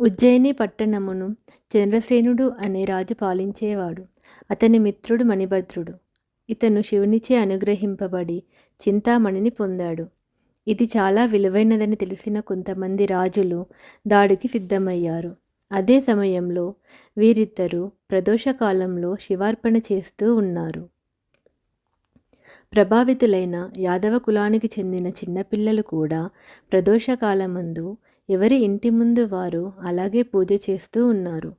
ఉజ్జయిని పట్టణమును చంద్రసేనుడు అనే రాజు పాలించేవాడు. అతని మిత్రుడు మణిభద్రుడు. ఇతను శివునిచే అనుగ్రహింపబడి చింతామణిని పొందాడు. ఇది చాలా విలువైనదని తెలిసిన కొంతమంది రాజులు దాడికి సిద్ధమయ్యారు. అదే సమయంలో వీరిద్దరూ ప్రదోషకాలంలో శివార్పణ చేస్తూ ఉన్నారు. ప్రభావితులైన యాదవ కులానికి చెందిన చిన్నపిల్లలు కూడా ప్రదోషకాలమందు ఎవరి ఇంటి ముందు వారు అలాగే పూజ చేస్తూ ఉన్నారు.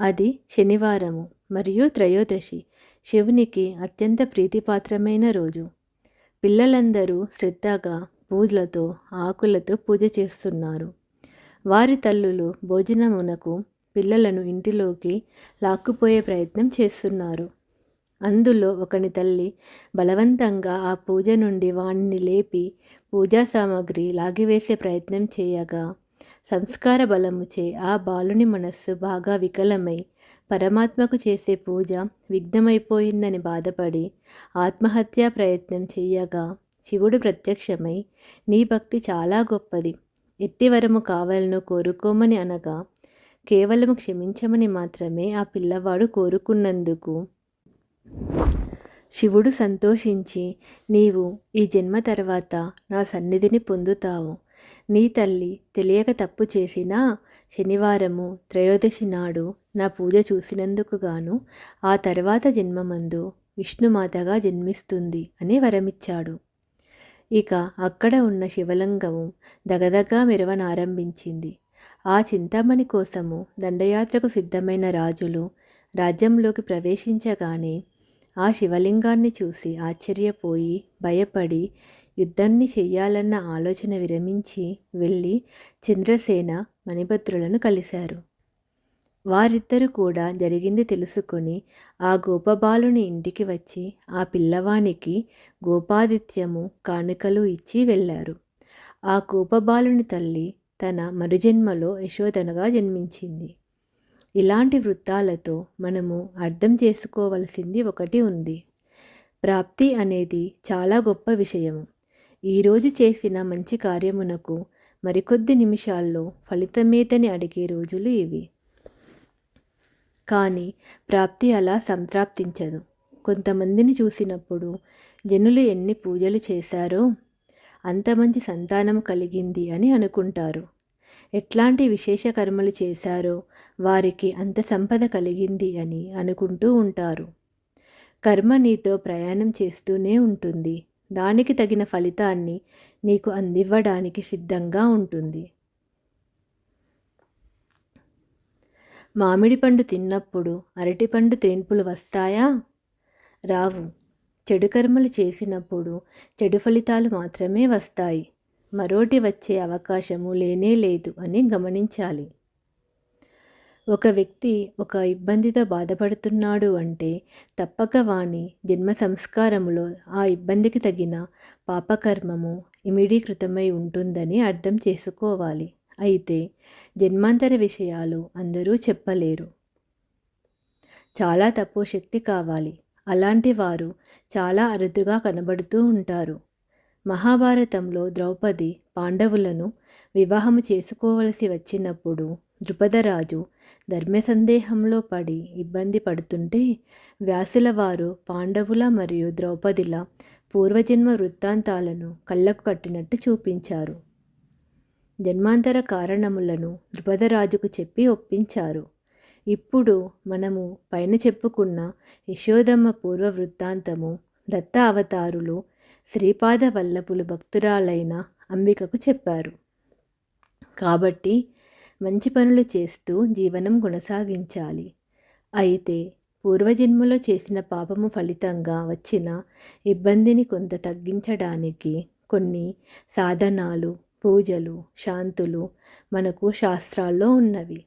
అది శనివారము మరియు త్రయోదశి శివునికి అత్యంత ప్రీతిపాత్రమైన రోజు. పిల్లలందరూ శ్రద్ధగా పూజలతో ఆకులతో పూజ చేస్తున్నారు. వారి తల్లులు భోజనమునకు పిల్లలను ఇంటిలోకి లాక్కుపోయే ప్రయత్నం చేస్తున్నారు. అందులో ఒకని తల్లి బలవంతంగా ఆ పూజ నుండి వాణ్ణి లేపి పూజా సామాగ్రి లాగివేసే ప్రయత్నం చేయగా సంస్కార బలముచే ఆ బాలుని మనస్సు బాగా వికలమై పరమాత్మకు చేసే పూజ విఘ్నమైపోయిందని బాధపడి ఆత్మహత్యా ప్రయత్నం చేయగా శివుడు ప్రత్యక్షమై నీ భక్తి చాలా గొప్పది. ఎట్టి వరము కావాలను కోరుకోమని అనగా కేవలం క్షమించమని మాత్రమే ఆ పిల్లవాడు కోరుకున్నందుకు శివుడు సంతోషించి నీవు ఈ జన్మ తర్వాత నా సన్నిధిని పొందుతావు. నీ తల్లి తెలియక తప్పు చేసినా శనివారము త్రయోదశి నాడు నా పూజ చూసినందుకు గాను ఆ తర్వాత జన్మమందు విష్ణుమాతగా జన్మిస్తుంది అని వరమిచ్చాడు. ఇక అక్కడ ఉన్న శివలింగము దగదగా మెరవనారంభించింది. ఆ చింతామణి కోసము దండయాత్రకు సిద్ధమైన రాజులు రాజ్యంలోకి ప్రవేశించగానే ఆ శివలింగాన్ని చూసి ఆశ్చర్యపోయి భయపడి యుద్ధాన్ని చెయ్యాలన్న ఆలోచన విరమించి వెళ్ళి చంద్రసేన మణిభద్రులను కలిశారు. వారిద్దరు కూడా జరిగింది తెలుసుకొని ఆ గోపబాలుని ఇంటికి వచ్చి ఆ పిల్లవానికి గోపాదిత్యము కానుకలు ఇచ్చి వెళ్ళారు. ఆ గోపబాలుని తల్లి తన మరుజన్మలో యశోదనగా జన్మించింది. ఇలాంటి వృత్తాలతో మనము అర్థం చేసుకోవలసింది ఒకటి ఉంది. ప్రాప్తి అనేది చాలా గొప్ప విషయము. ఈరోజు చేసిన మంచి కార్యమునకు మరికొద్ది నిమిషాల్లో ఫలితమేతని అడిగే రోజులు ఇవి. కానీ ప్రాప్తి అలా సంతృప్తించదు కొంతమందిని చూసినప్పుడు జనులు ఎన్ని పూజలు చేశారో అంత మంచి సంతానం కలిగింది అని అనుకుంటారు. ఎట్లాంటి విశేష కర్మలు చేశారో వారికి అంత సంపద కలిగింది అని అనుకుంటూ ఉంటారు. కర్మ నీతో ప్రయాణం చేస్తూనే ఉంటుంది. దానికి తగిన ఫలితాన్ని నీకు అందివ్వడానికి సిద్ధంగా ఉంటుంది. మామిడి పండు తిన్నప్పుడు అరటిపండు తేన్పులు వస్తాయా? రావు. చెడు కర్మలు చేసినప్పుడు చెడు ఫలితాలు మాత్రమే వస్తాయి. మరోటి వచ్చే అవకాశము లేనే లేదు అని గమనించాలి. ఒక వ్యక్తి ఒక ఇబ్బందితో బాధపడుతున్నాడు అంటే తప్పక వాణి జన్మ సంస్కారములో ఆ ఇబ్బందికి తగిన పాపకర్మము ఇమిడీకృతమై ఉంటుందని అర్థం చేసుకోవాలి. అయితే జన్మాంతర విషయాలు అందరూ చెప్పలేరు. చాలా తక్కువ శక్తి కావాలి. అలాంటి వారు చాలా అరుదుగా కనబడుతూ ఉంటారు. మహాభారతంలో ద్రౌపది పాండవులను వివాహము చేసుకోవలసి వచ్చినప్పుడు ద్రుపదరాజు ధర్మ సందేహంలో పడి ఇబ్బంది పడుతుంటే వ్యాసుల వారు పాండవుల మరియు ద్రౌపదిల పూర్వజన్మ వృత్తాంతాలను కళ్ళకు కట్టినట్టు చూపించారు. జన్మాంతర కారణములను ద్రుపదరాజుకు చెప్పి ఒప్పించారు. ఇప్పుడు మనము పైన చెప్పుకున్న యశోదమ్మ పూర్వ వృత్తాంతము దత్త అవతారులు శ్రీపాద వల్లభులు భక్తురాలైన అంబికకు చెప్పారు. కాబట్టి మంచి పనులు చేస్తూ జీవనం కొనసాగించాలి. అయితే పూర్వజన్మలో చేసిన పాపము ఫలితంగా వచ్చిన ఇబ్బందిని కొంత తగ్గించడానికి కొన్ని సాధనాలు పూజలు శాంతులు మనకు శాస్త్రాల్లో ఉన్నవి.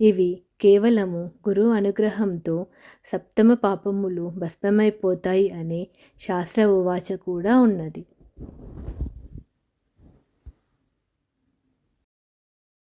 ఇవి కేవలము గురు అనుగ్రహంతో సప్తమ పాపములు భస్మమైపోతాయి అనే శాస్త్ర ఉవాచ కూడా ఉన్నది.